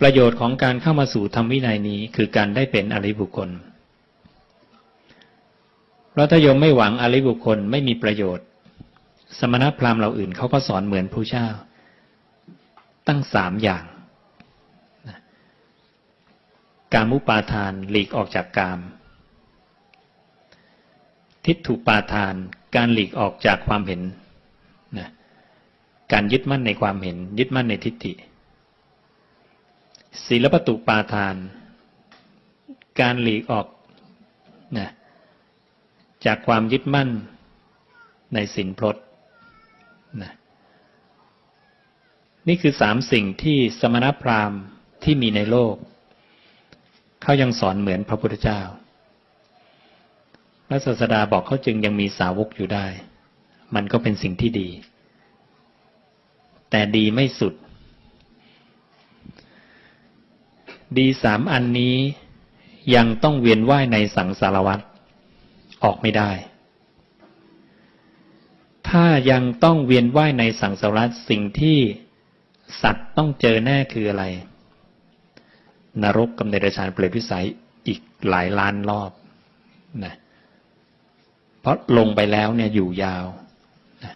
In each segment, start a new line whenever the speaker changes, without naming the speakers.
ประโยชน์ของการเข้ามาสู่ธรรมวินัยนี้ คือการได้เป็นอริบุคคลเพราะถ้าโยมไม่หวังอริบุคคลไม่มีประโยชน์ สมณพราหมณ์เราอื่นเขาก็สอนเหมือนพระเจ้า ตั้งสามอย่าง การมุปาทานหลีกออกจากกาม ทิฏฐุปาทานการหลีกออกจากความเห็นนะการยึดมั่นในความเห็น ยึดมั่นในทิฏฐิ ศีลปตุปาทาน การหลีกออกนะจากความยึดมั่นในสินพลดนะนี่คือสามสิ่งที่สมณพราหมณ์ที่มีในโลก เขายังสอนเหมือนพระพุทธเจ้า พระศาสดาบอกเขาจึงยังมีสาวกอยู่ได้ มันก็เป็นสิ่งที่ดี แต่ดีไม่สุด ดีสามอันนี้ยังต้องเวียนว่ายในสังสารวัฏออกไม่ได้ ถ้ายังต้องเวียนว่ายในสังสารวัฏสิ่งที่สัตว์ต้องเจอแน่คืออะไร นรกกำเนิดฌานเปรตวิสัยอีกหลายล้านรอบนะเพราะลงไปแล้วเนี่ยอยู่ยาวนะ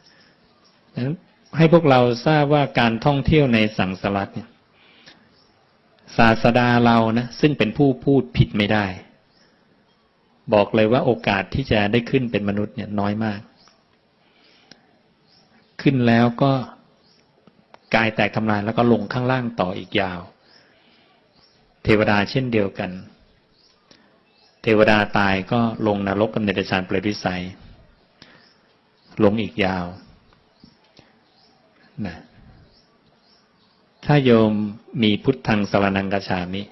ให้พวกเราทราบว่าการท่องเที่ยวในสังสารวัฏเนี่ย ศาสดาเรานะซึ่งเป็นผู้พูดผิดไม่ได้ บอกเลยว่าโอกาสที่จะได้ขึ้นเป็นมนุษย์เนี่ยน้อยมาก ขึ้นแล้วก็กายแตกทำลายแล้วก็ลงข้างล่างต่ออีกยาว เทวดาเช่นเดียวกัน เทวดาตายก็ลงนรกกับเนตชานเปรตวิสัย ลงอีกยาวนะ ถ้าโยมมีพุทธังสวนังกชามิ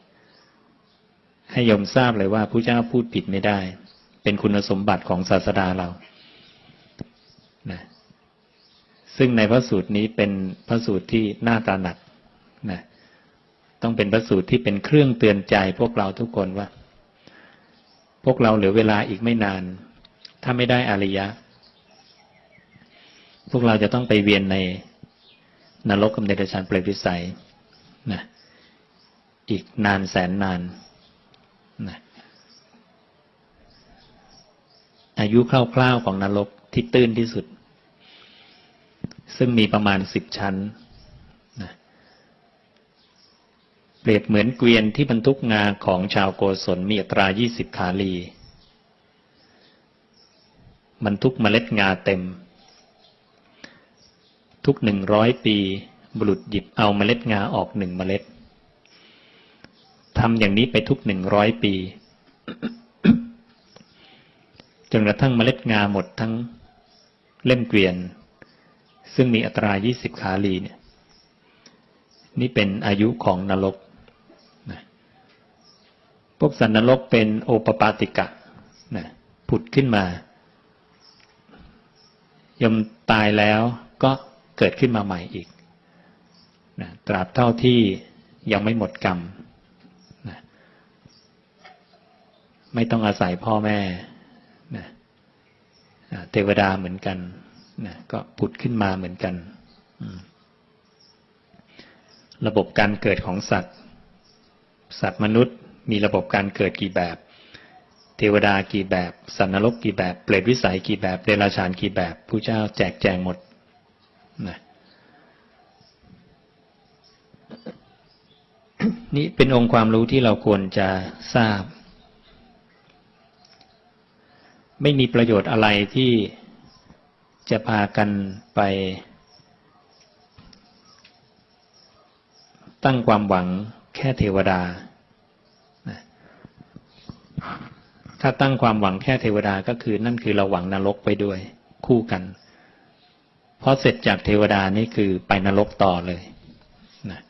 ให้โยมทราบเลยว่าพระเจ้าพูดผิดไม่ได้ เป็นคุณสมบัติของศาสดาเรานะซึ่งในพระสูตรนี้เป็นพระสูตรที่น่าตระหนักนะต้องเป็นพระสูตรที่เป็นเครื่องเตือนใจพวกเราทุกคนว่า พวกเราเหลือเวลาอีกไม่นาน ถ้าไม่ได้อริยะ พวกเราจะต้องไปเวียนใน นรกกับเดรัจฉานเปรตวิสัยนะอีกนานแสนนานนะอายุคร่าวๆของนรกที่ตื้นที่สุด ซึ่งมีประมาณสิบชั้นนะเปรียบเหมือนเกวียนที่บรรทุกงาของชาวโกศลมีอัตรายี่สิบขาลีบรรทุกเมล็ดงาเต็ม ทุกหนึ่งร้อยปี บุรุษหยิบเอาเมล็ดงาออกหนึ่งเมล็ดทำอย่างนี้ไปทุกหนึ่งร้อยปี จนกระทั่งเมล็ดงาหมดทั้งเล่มเกวียน ซึ่งมีอัตรายี่สิบขาลีเนี่ย นี่เป็นอายุของนรกนะพวกสันนรกเป็นโอปปาติกะนะผุดขึ้นมายมตายแล้วก็ เกิดขึ้นมาใหม่อีกนะตราบเท่าที่ยังไม่หมดกรรมนะไม่ต้องอาศัยพ่อแม่นะเทวดาเหมือนกันนะก็ผุดขึ้นมาเหมือนกัน ระบบการเกิดของสัตว์ สัตว์มนุษย์มีระบบการเกิดกี่แบบ เทวดากี่แบบ สัตว์นรกกี่แบบ เปรตวิสัยกี่แบบ เดรัจฉานกี่แบบ ผู้เจ้าแจกแจงหมด นะนี่เป็นองค์ความรู้ที่เราควรจะทราบ ไม่มีประโยชน์อะไรที่จะพากันไป ตั้งความหวังแค่เทวดา ถ้าตั้งความหวังแค่เทวดาก็คือนั่นคือเราหวังนรกไปด้วยคู่กัน พอเสร็จจากเทวดานี่คือไปนรกต่อเลยนะ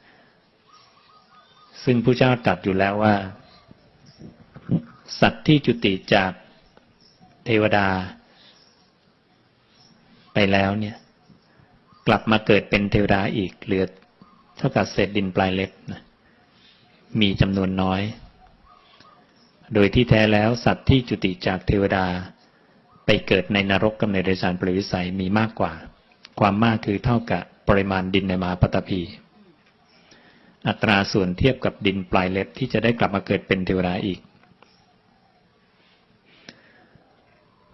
ซึ่งพระเจ้าตรัสอยู่แล้วว่า สัตว์ที่จุติจากเทวดา ไปแล้วเนี่ย กลับมาเกิดเป็นเทวดาอีกเหลือเท่ากับเศษดินปลายเล็บนะมีจำนวนน้อย โดยที่แท้แล้วสัตว์ที่จุติจากเทวดา ไปเกิดในนรกกำเนิดเดชานปริวิสัยมีมากกว่า ความมากคือเท่ากับปริมาณดินในมหาปฐพี อัตราส่วนเทียบกับดินปลายเล็บที่จะได้กลับมาเกิดเป็นเทวดาอีก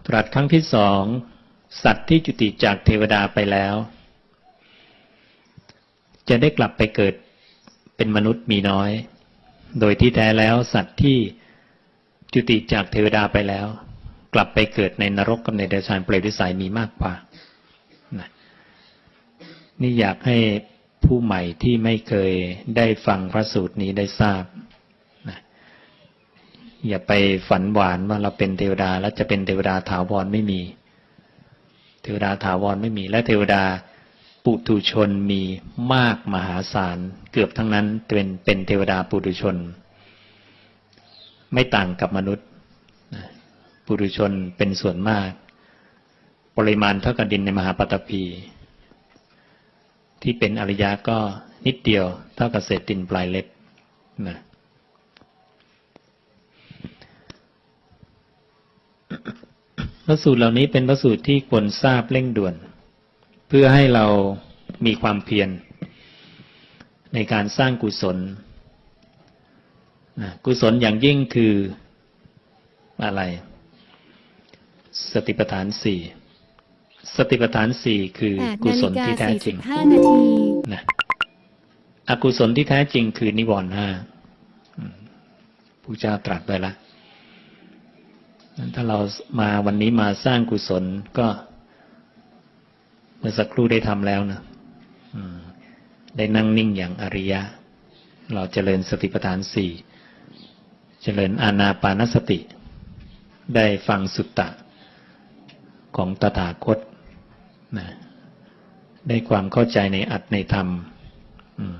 ตรัสครั้งที่สองสัตว์ที่จุติจากเทวดาไปแล้ว จะได้กลับไปเกิดเป็นมนุษย์มีน้อย โดยที่แท้แล้วสัตว์ที่จุติจากเทวดาไปแล้ว กลับไปเกิดในนรกกับในเดรัจฉานเปรตวิสัยมีมากกว่า นี่อยากให้ผู้ใหม่ที่ไม่เคยได้ฟังพระสูตรนี้ได้ทราบนะอย่าไปฝันหวานว่าเราเป็นเทวดา แล้วจะเป็นเทวดาถาวรไม่มี เทวดาถาวรไม่มี และเทวดาปุถุชนมีมากมหาศาล เกือบทั้งนั้นเป็นเป็นเทวดาปุถุชน ไม่ต่างกับมนุษย์ปุถุชนเป็นส่วนมาก ปริมาณเท่ากับดินในมหาปัตตภี ที่เป็นอริยะก็นิดเดียว เท่ากับเศษดินปลายเล็บนะพระสูตรเหล่านี้เป็นพระสูตรที่ควรทราบเร่งด่วน เพื่อให้เรามีความเพียรในการสร้างกุศลนะกุศลอย่างยิ่งคืออะไร สติปัฏฐานสี่ สติปัฏฐานสี่คือ
แปด
กุ
นา
ศ
ฬิ
ล
กา
ที่แท้
สี่
จริ
สิ
ง
บห้านาที
นะอกุศลที่แท้จริงคือนิวรณ์ห้าอืมผู้เจ้าตรัสไว้ละงั้นถ้าเรามาวันนี้มาสร้างกุศลก็เมื่อสักครู่ได้ทำแล้วนะอืมได้นั่งนิ่งอย่างอริยะ เราเจริญสติปัฏฐานสี่เจริญอานาปานสติ ได้ฟังสุตตะของตถาคต นะได้ความเข้าใจในอัตในธรรม อืม